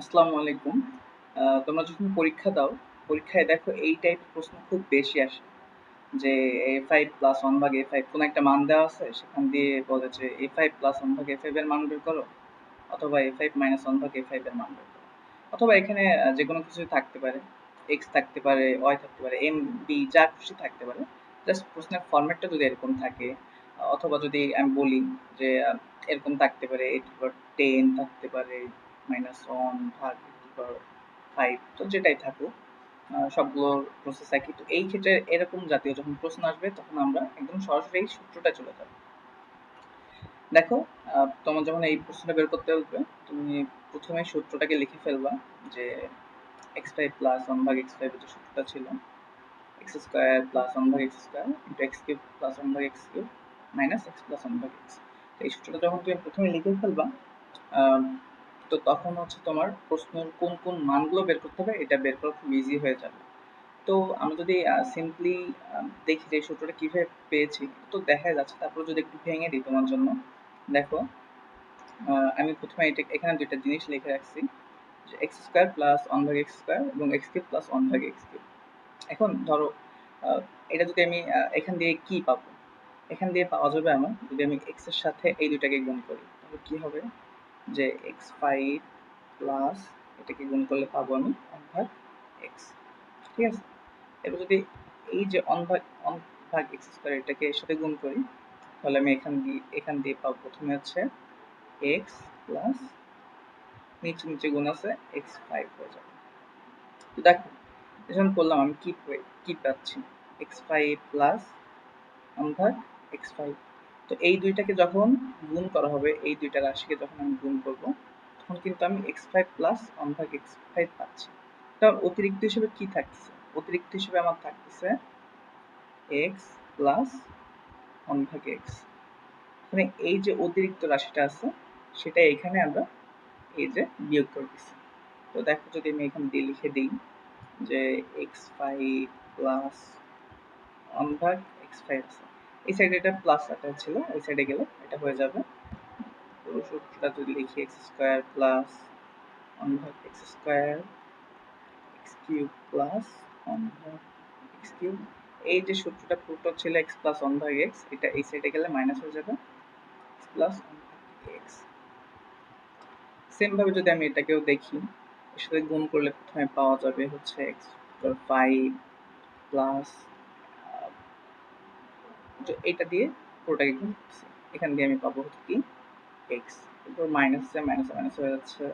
আসসালামু আলাইকুম। তোমরা যখন পরীক্ষা দাও, পরীক্ষায় দেখো এই টাইপ প্রশ্ন খুব বেশি আসে। যে এ ফাইভ প্লাস ওয়ান ভাগ এ ফাইভ কোনো একটা মান দেওয়া আছে? সেখান দিয়ে বলে যে এ ফাইভ প্লাস ওয়ান ভাগ এ ফাইভ এর মান বের করো, অথবা এ ফাইভ মাইনাস ওয়ান ভাগ এ ফাইভ এর মান বের করো। অথবা এখানে যে কোনো কিছু থাকতে পারে এক্স থাকতে পারে ওয়াই থাকতে পারে এম বি যা খুশি থাকতে পারে। জাস্ট প্রশ্নের ফরম্যাটটা যদি এরকম থাকে, অথবা যদি আমি বলি যে এরকম থাকতে পারে এইট টেন থাকতে পারে মাইনাস ওয়ান ভাগ ফাইভ তো যেটাই থাকুক সবগুলোর প্রসেস একই। তো এই ক্ষেত্রে এরকম জাতীয় যখন প্রশ্ন আসবে, তখন আমরা একদম সরাসরি এই সূত্রটা চলে যাব। দেখো তোমার যখন এই প্রশ্নটা বের করতে হবে, তুমি প্রথমে সূত্রটাকে লিখে ফেলবা যে এক্স ফাইভ প্লাস ওয়ান ভাগ এক্স ফাইভ যে সূত্রটা ছিল এক্স স্কোয়ার প্লাস ওয়ান ভাগ X square into X cube plus one ভাগ X cube minus X plus one ভাগ এক্স এই সূত্রটা যখন তুমি প্রথমে লিখে ফেলবা তো তখন হচ্ছে তোমার প্রশ্নের কোন কোন মানগুলো বের করতে হবে, এটা বের করা খুব ইজি হয়ে যাবে। তো আমি যদি সিম্পলি দেখি যে সূত্রটা কীভাবে পেয়েছি, তো দেখা যাচ্ছে তারপর যদি একটু ভেঙে দিই তোমার জন্য, দেখো আমি প্রথমে এটা, এখানে দুইটা জিনিস লিখে রাখছি, যে এক্স স্কোয়ার প্লাস ওয়ান ভাগ এক্স স্কোয়ার এবং এক্স কিউব প্লাস ওয়ান ভাগ এক্স কিউব এখন ধরো এটা যদি আমি এখান দিয়ে কি পাবো? এখান দিয়ে পাওয়া যাবে আমার, যদি আমি এক্সের সাথে এই দুইটাকে গুণ করি, তাহলে কি হবে? যে এক্স ফাইভ প্লাস এটাকে গুণ করলে পাবো আমি ওয়ান এক্স ঠিক আছে? এবার যদি এই যে ওয়ান ভাগ ভাগ এক্স স্কোয়ার এটাকে এর সাথে গুণ করি, তাহলে আমি এখান দিয়ে এখান দিয়ে পাবো প্রথমে হচ্ছে এক্স প্লাস নিচে নিচে গুণ আছে এক্স ফাইভ হয়ে যাবে। তো দেখো যখন করলাম আমি কি কি পাচ্ছি? X five plus one X five তো এই দুইটাকে যখন গুণ করা হবে, এই দুইটা রাশিকে যখন আমি গুণ করব, তখন কিন্তু আমি এক্স ফাইভ প্লাস ওয়ান ভাগ এক্স ফাইভ পাচ্ছি। তার অতিরিক্ত হিসেবে কি থাকতেছে? অতিরিক্ত হিসেবে আমার থাকতেছে এক্স প্লাস ওয়ান ভাগ এক্স মানে এই যে অতিরিক্ত রাশিটা আছে সেটা এখানে আমরা এই যে বিয়োগ করে দিচ্ছি তো দেখো, যদি আমি এখানে দিয়ে লিখে দিই যে এক্স ফাইভ প্লাস ওয়ান ভাগ এক্স ফাইভ আছে এই সাইডে এটা প্লাস একটা ছিল, এই সাইডে গেলে এটা হয়ে যাবে। পুরো সূত্রটা যদি লিখি এক্স স্কোয়ার প্লাস ওয়ান ভাগ x square x cube plus one ভাগ এক্স কিউব এই যে সূত্রটা পুরোটা ছিল এক্স প্লাস ওয়ান ভাগ এক্স এটা এই সাইডে গেলে মাইনাস হয়ে যাবে। এক্স প্লাস ওয়ান ভাগ এক্স সেম ভাবে যদি আমি এটাকেও দেখি, এর সাথে গুণ করলে প্রথমে পাওয়া যাবে হচ্ছে এক্স ফাইভ প্লাস এটা দিয়ে পুরোটাকে গুণ এখান দিয়ে আমি পাবো হচ্ছে কি এক্স এরপর মাইনাস মাইনাস মাইনাস হয়ে যাচ্ছে